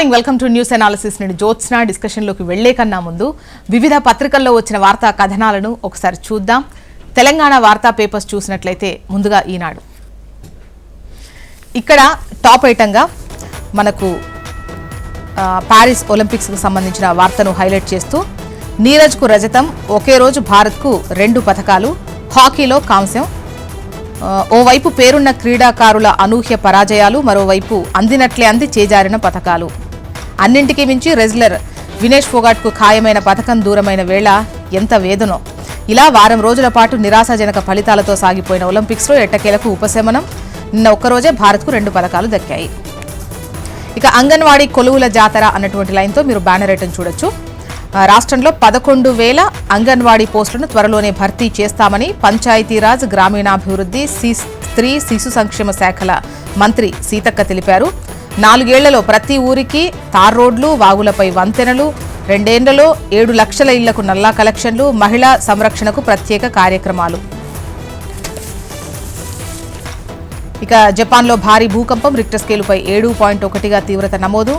Morning welcome to news analysis. నేను జ్యోత్స్న. డిస్కషన్లోకి వెళ్ళే కన్నా ముందు వివిధ పత్రికల్లో వచ్చిన వార్తా కథనాలను ఒకసారి చూద్దాం. తెలంగాణ వార్తా పేపర్స్ చూసినట్లయితే ముందుగా ఈనాడు. ఇక్కడ టాప్ ఐటంగా మనకు ఆ, పారిస్ ఒలింపిక్స్కు సంబంధించిన వార్తను హైలైట్ చేస్తూ నీరజ్కు రజతం ఒకే రోజు భారత్కు రెండు పథకాలు హాకీలో కాంస్యం. ఓవైపు పేరున్న క్రీడాకారుల అనూహ్య పరాజయాలు మరోవైపు అందినట్లే అంది చేజారిన పథకాలు. అన్నింటికీ మించి రెజ్లర్ వినేష్ ఫోగాట్కు ఖాయమైన పథకం దూరమైన వేళ ఎంత వేదనో. ఇలా వారం రోజుల పాటు నిరాశాజనక ఫలితాలతో సాగిపోయిన ఒలింపిక్స్లో ఎట్టకేలకు ఉపశమనం. నిన్న ఒక్కరోజే భారత్కు రెండు పథకాలు దక్కాయి. ఇక అంగన్వాడీ కొలువుల జాతర అన్నటువంటి లైన్తో మీరు బ్యానర్ ఐటమ్ చూడొచ్చు. రాష్ట్రంలో పదకొండు వేల అంగన్వాడీ పోస్టులను త్వరలోనే భర్తీ చేస్తామని పంచాయతీరాజ్ గ్రామీణాభివృద్ధి స్త్రీ శిశు సంక్షేమ శాఖల మంత్రి సీతక్క తెలిపారు. నాలుగేళ్ళలో ప్రతి ఊరికి తార్ రోడ్లు వాగులపై వంతెనలు రెండేళ్ళలో ఏడు లక్షల ఇళ్ళకు నల్లా కలెక్షన్లు మహిళా సంరక్షణకు ప్రత్యేక కార్యక్రమాలు. ఇక జపాన్లో భారీ భూకంపం రిక్టర్ స్కేలుపై ఏడు పాయింట్ ఒకటిగా తీవ్రత నమోదు.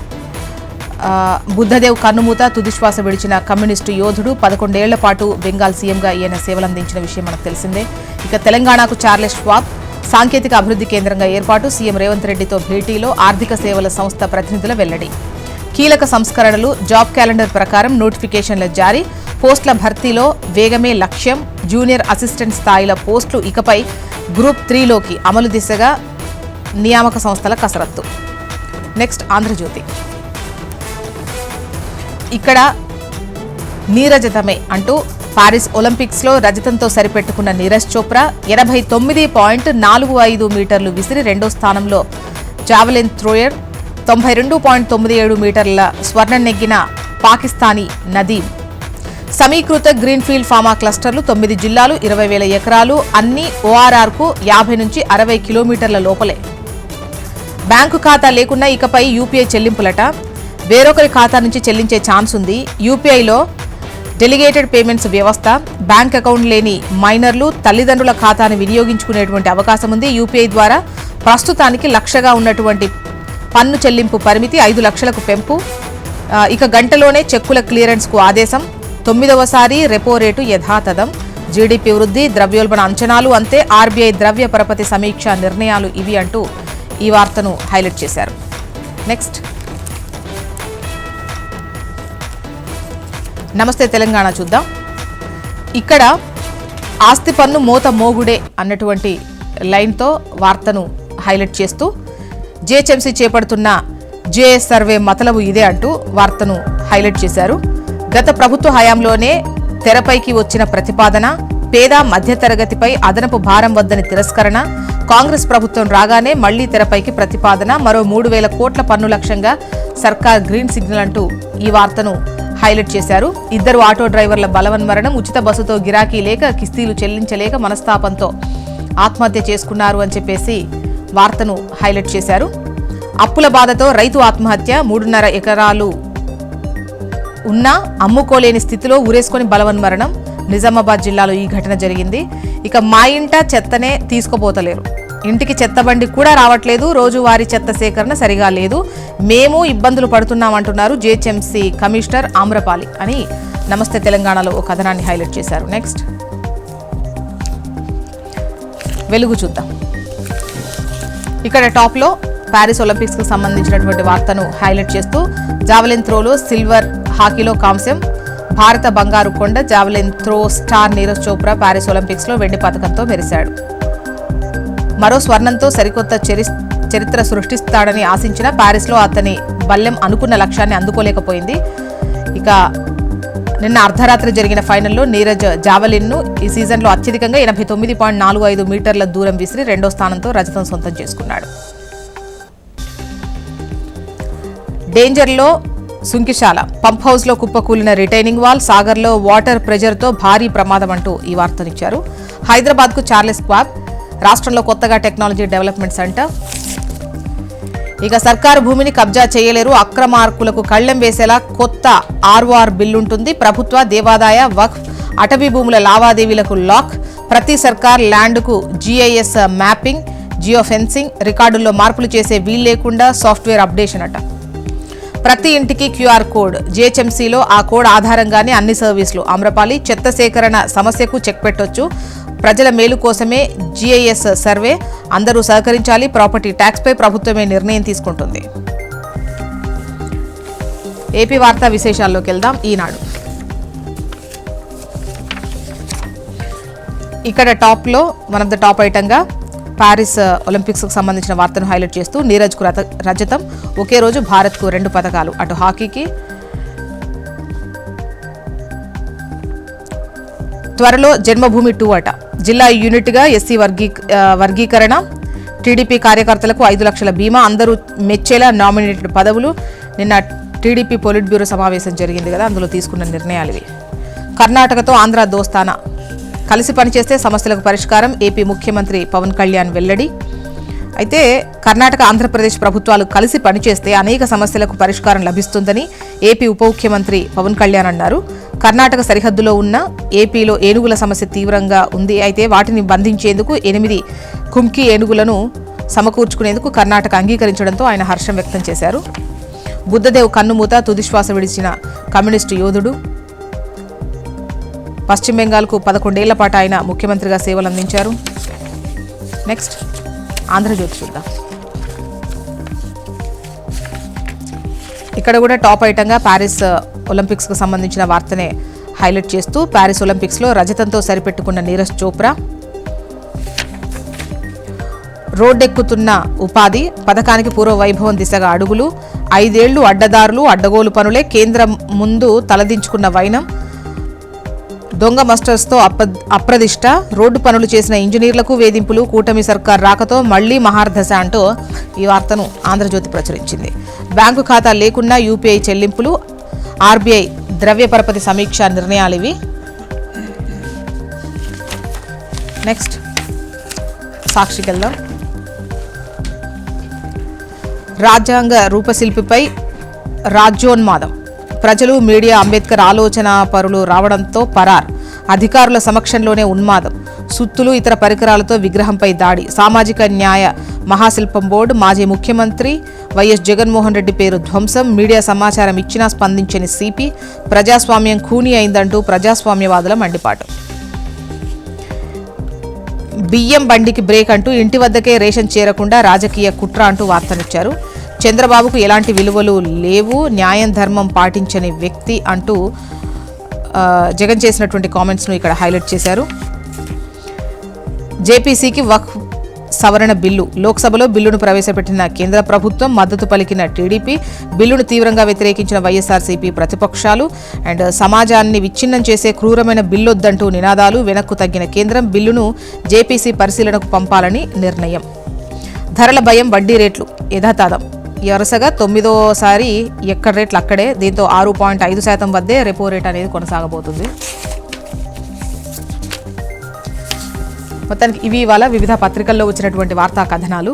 బుద్ధదేవ్ కన్నుమూత తుదిశ్వాస విడిచిన కమ్యూనిస్టు యోధుడు పదకొండేళ్ళ పాటు బెంగాల్ సీఎంగా ఈయన సేవలందించిన విషయం మనకు తెలిసిందే. ఇక తెలంగాణకు చార్లెస్ ష్వాబ్ సాంకేతిక అభివృద్ధి కేంద్రంగా ఏర్పాటు సీఎం రేవంత్ రెడ్డితో భేటీలో ఆర్థిక సేవల సంస్థ ప్రతినిధుల వెల్లడి. కీలక సంస్కరణలు జాబ్ క్యాలెండర్ ప్రకారం నోటిఫికేషన్ల జారీ పోస్టుల భర్తీలో వేగమే లక్ష్యం జూనియర్ అసిస్టెంట్ స్థాయిల పోస్టులు ఇకపై గ్రూప్ త్రీలోకి అమలు దిశగా నియామక సంస్థల కసరత్తు. నెక్స్ట్ ఆంధ్రజ్యోతి. ఇక్కడ నీరజతమే అంటూ పారిస్ ఒలింపిక్స్లో రజతంతో సరిపెట్టుకున్న నీరజ్ చోప్రా ఎనభై తొమ్మిది పాయింట్ నాలుగు ఐదు మీటర్లు విసిరి రెండో స్థానంలో జావెలిన్ థ్రోయర్ తొంభై రెండు పాయింట్ తొమ్మిది ఏడు మీటర్ల స్వర్ణం నెగ్గిన పాకిస్తానీ నదీం సమీకృత గ్రీన్ఫీల్డ్ ఫార్మా క్లస్టర్లు తొమ్మిది జిల్లాలు ఇరవై వేల ఎకరాలు అన్ని ఓఆర్ఆర్కు యాభై నుంచి అరవై కిలోమీటర్ల లోపలే. బ్యాంకు ఖాతా లేకున్నా ఇకపై యూపీఐ చెల్లింపులట. వేరొకరి ఖాతా నుంచి చెల్లించే ఛాన్స్ ఉంది. యూపీఐలో డెలిగేటెడ్ పేమెంట్స్ వ్యవస్థ బ్యాంక్ అకౌంట్ లేని మైనర్లు తల్లిదండ్రుల ఖాతాను వినియోగించుకునేటువంటి అవకాశం ఉంది. యూపీఐ ద్వారా ప్రస్తుతానికి లక్షగా ఉన్నటువంటి పన్ను చెల్లింపు పరిమితి ఐదు లక్షలకు పెంపు. ఇక గంటలోనే చెక్కుల క్లియరెన్స్కు ఆదేశం. తొమ్మిదవసారి రెపో రేటు యథాతథం. జీడీపీ వృద్ధి ద్రవ్యోల్బణ అంచనాలు అంతే. ఆర్బీఐ ద్రవ్య పరపతి సమీక్ష నిర్ణయాలు ఇవి అంటూ ఈ వార్తను హైలైట్ చేశారు. నెక్స్ట్. నమస్తే తెలంగాణ చూద్దాం. ఇక్కడ ఆస్తి పన్ను మోత మోగుడే అన్నటువంటి లైన్తో వార్తను హైలైట్ చేస్తూ జిహెచ్ఎంసీ చేపడుతున్న జేఎస్ సర్వే మతలబు ఇదే అంటూ వార్తను హైలైట్ చేశారు. గత ప్రభుత్వ హయాంలోనే తెరపైకి వచ్చిన ప్రతిపాదన పేద మధ్యతరగతిపై అదనపు భారం వద్దని తిరస్కరణ కాంగ్రెస్ ప్రభుత్వం రాగానే మళ్ళీ తెరపైకి ప్రతిపాదన మరో మూడు వేల కోట్ల పన్ను లక్ష్యంగా సర్కార్ గ్రీన్ సిగ్నల్ అంటూ ఈ వార్తను హైలైట్ చేశారు. ఇద్దరు ఆటో డ్రైవర్ల బలవన్మరణం ఉచిత బస్సుతో గిరాకీ లేక కిస్తీలు చెల్లించలేక మనస్తాపంతో ఆత్మహత్య చేసుకున్నారు అని చెప్పేసి వార్తను హైలైట్ చేశారు. అప్పుల బాధతో రైతు ఆత్మహత్య మూడున్నర ఎకరాలు ఉన్నా అమ్ముకోలేని స్థితిలో ఊరేసుకొని బలవన్మరణం నిజామాబాద్ జిల్లాలో ఈ ఘటన జరిగింది. ఇక మా ఇంట చెత్తనే తీసుకుపోతలేరు. ఇంటికి చెత్త బండి కూడా రావట్లేదు. రోజువారీ చెత్త సేకరణ సరిగా లేదు. మేము ఇబ్బందులు పడుతున్నామంటున్నారు జిహెచ్ఎంసీ కమిషనర్ ఆమ్రపాలి అని నమస్తే తెలంగాణలో ఒక కథనాన్ని హైలైట్ చేశారు. నెక్స్ట్. వెలుగు చూద్దాం. ఇక్కడ టాప్లో ప్యారిస్ ఒలింపిక్స్కు సంబంధించినటువంటి వార్తను హైలైట్ చేస్తూ జావెలిన్ త్రోలో సిల్వర్ హాకీలో కాంస్యం. భారత బంగారు కొండ javelin throw star Neeraj Chopra Paris ఒలింపిక్స్లో వెండి పథకంతో మెరిశాడు. మరో స్వర్ణంతో సరికొత్త చరి చరిత్ర సృష్టిస్తాడని ఆశించిన ప్యారిస్లో అతని బల్లెం అనుకున్న లక్ష్యాన్ని అందుకోలేకపోయింది. ఇక నిన్న అర్ధరాత్రి జరిగిన ఫైనల్లో నీరజ్ జావలిన్ను ఈ సీజన్లో అత్యధికంగా ఎనభై తొమ్మిది పాయింట్ నాలుగు ఐదు మీటర్ల దూరం విసిరి రెండో స్థానంతో రజతం సొంతం చేసుకున్నాడు. డేంజర్లో సుంకిశాల పంప్ హౌస్లో కుప్పకూలిన రిటైనింగ్ వాల్ సాగర్లో వాటర్ ప్రెజర్తో భారీ ప్రమాదం అంటూ ఈ వార్తనిచ్చారు. హైదరాబాద్కు చార్లెస్ క్వాబ్ రాష్ట్రంలో కొత్తగా టెక్నాలజీ డెవలప్మెంట్ సెంటర్. ఇక సర్కారు భూమిని కబ్జా చేయలేరు. అక్రమార్కులకు కళ్ళెం వేసేలా కొత్త ఆర్ఓఆర్ బిల్లుంటుంది ప్రభుత్వ దేవాదాయ వక్ఫ్ అటవీ భూముల లావాదేవీలకు లాక్. ప్రతి సర్కార్ ల్యాండ్కు జీఐఎస్ మ్యాపింగ్ జియో ఫెన్సింగ్ రికార్డుల్లో మార్పులు చేసే వీలు లేకుండా సాఫ్ట్వేర్ అప్డేషన్ అట. ప్రతి ఇంటికి క్యూఆర్ కోడ్. జిహెచ్ఎంసీలో ఆ కోడ్ ఆధారంగానే అన్ని సర్వీసులు. ఆమ్రపాలి చెత్త సేకరణ సమస్యకు చెక్ పెట్టొచ్చు. ప్రజల మేలు కోసమే జీఐఎస్ సర్వే. అందరూ సహకరించాలి. ప్రాపర్టీ ట్యాక్స్పై ప్రభుత్వమే నిర్ణయం తీసుకుంటుంది. ఏపీ వార్తా విశేషాల్లోకి వెళ్దాం. ఈనాడు. ఇక్కడ టాప్లో వన్ ఆఫ్ ద టాప్ ఐటంగా ప్యారిస్ ఒలింపిక్స్కు సంబంధించిన వార్తను హైలైట్ చేస్తూ నీరజ్కు రత రజతం. ఒకే రోజు భారత్కు రెండు పథకాలు అటు హాకీకి త్వరలో జన్మభూమి టూ అట. జిల్లా యూనిట్గా ఎస్సీ వర్గీ వర్గీకరణ. టీడీపీ కార్యకర్తలకు ఐదు లక్షల బీమా. అందరూ మెచ్చేలా నామినేటెడ్ పదవులు. నిన్న టీడీపీ పొలిట్ బ్యూరో సమావేశం జరిగింది కదా అందులో తీసుకున్న నిర్ణయాలు ఇవి. కర్ణాటకతో ఆంధ్ర దోస్తానా. కలిసి పనిచేస్తే సమస్యలకు పరిష్కారం. ఏపీ ముఖ్యమంత్రి పవన్ కళ్యాణ్ వెల్లడి. అయితే కర్ణాటక ఆంధ్రప్రదేశ్ ప్రభుత్వాలు కలిసి పనిచేస్తే అనేక సమస్యలకు పరిష్కారం లభిస్తుందని ఏపీ ఉప ముఖ్యమంత్రి పవన్ కళ్యాణ్ అన్నారు. కర్ణాటక సరిహద్దులో ఉన్న ఏపీలో ఏనుగుల సమస్య తీవ్రంగా ఉంది. అయితే వాటిని బంధించేందుకు ఎనిమిది కుంకి ఏనుగులను సమకూర్చుకునేందుకు కర్ణాటక అంగీకరించడంతో ఆయన హర్షం వ్యక్తం చేశారు. బుద్ధదేవ్ కన్నుమూత తుదిశ్వాస విడిచిన కమ్యూనిస్టు యోధుడు. పశ్చిమ బెంగాల్కు పదకొండేళ్ళ పాటు ఆయన ముఖ్యమంత్రిగా సేవలు అందించారు. నెక్స్ట్ ఆంధ్రజ్యోతి చూద్దాం. ఇక్కడ కూడా టాప్ ఐటంగా ప్యారిస్ ఒలింపిక్స్కు సంబంధించిన వార్తనే హైలైట్ చేస్తూ ప్యారిస్ ఒలింపిక్స్లో రజతంతో సరిపెట్టుకున్న నీరజ్ చోప్రా రోడ్డెక్కుతున్న ఉపాధి పథకానికి పూర్వ వైభవం దిశగా అడుగులు ఐదేళ్ళు అడ్డదారులు అడ్డగోలు పనులే కేంద్రం ముందు తలదించుకున్న వైనం. దొంగ మస్టర్స్తో అప్ప అప్రదిష్ట రోడ్డు పనులు చేసిన ఇంజనీర్లకు వేధింపులు కూటమి సర్కార్ రాకతో మళ్ళీ మహార్దశ అంటూ ఈ వార్తను ఆంధ్రజ్యోతి ప్రచురించింది. బ్యాంకు ఖాతా లేకున్నా యూపీఐ చెల్లింపులు ఆర్బీఐ ద్రవ్య పరపతి సమీక్ష నిర్ణయాలు ఇవి. నెక్స్ట్ సాక్షికెళ్దాం రాజ్యాంగ రూపశిల్పిపై రాజ్యోన్మాదం. ప్రజలు మీడియా అంబేద్కర్ ఆలోచన పరులు రావడంతో పరార్. అధికారుల సమక్షంలోనే ఉన్మాదం. సుత్తులు ఇతర పరికరాలతో విగ్రహంపై దాడి. సామాజిక న్యాయ మహాశిల్పం బోర్డు మాజీ ముఖ్యమంత్రి వైఎస్ జగన్మోహన్ రెడ్డి పేరు ధ్వంసం. మీడియా సమాచారం ఇచ్చినా స్పందించని సిపి ప్రజాస్వామ్యం ఖూనీ అయిందంటూ ప్రజాస్వామ్యవాదుల మండిపాటు. బియ్యం బండికి బ్రేక్ అంటూ ఇంటి వద్దకే రేషన్ చేరకుండా రాజకీయ కుట్ర అంటూ వార్తనిచ్చారు. చంద్రబాబుకు ఎలాంటి విలువలు లేవు న్యాయం ధర్మం పాటించని వ్యక్తి అంటూ జగన్ చేసినటువంటి కామెంట్స్ను ఇక్కడ హైలైట్ చేశారు. జేపీసీకి వక్ఫ్ సవరణ బిల్లు. లోక్సభలో బిల్లును ప్రవేశపెట్టిన కేంద్ర ప్రభుత్వం మద్దతు పలికిన టీడీపీ బిల్లును తీవ్రంగా వ్యతిరేకించిన వైఎస్ఆర్సీపీ ప్రతిపక్షాలు అండ్ సమాజాన్ని విచ్ఛిన్నం చేసే క్రూరమైన బిల్లొద్దంటూ నినాదాలు వెనక్కు తగ్గిన కేంద్రం బిల్లును జేపీసీ పరిశీలనకు పంపాలని నిర్ణయం. ధరల భయం వడ్డీ రేట్లు యథాతథం. వరుసగా తొమ్మిదోసారి ఎక్కడ రేట్లు అక్కడే దీంతో ఆరు పాయింట్ ఐదు శాతం వద్దే రెపో రేట్ అనేది కొనసాగబోతుంది. మొత్తానికి ఇవి ఇవాళ వివిధ పత్రికల్లో వచ్చినటువంటి వార్తా కథనాలు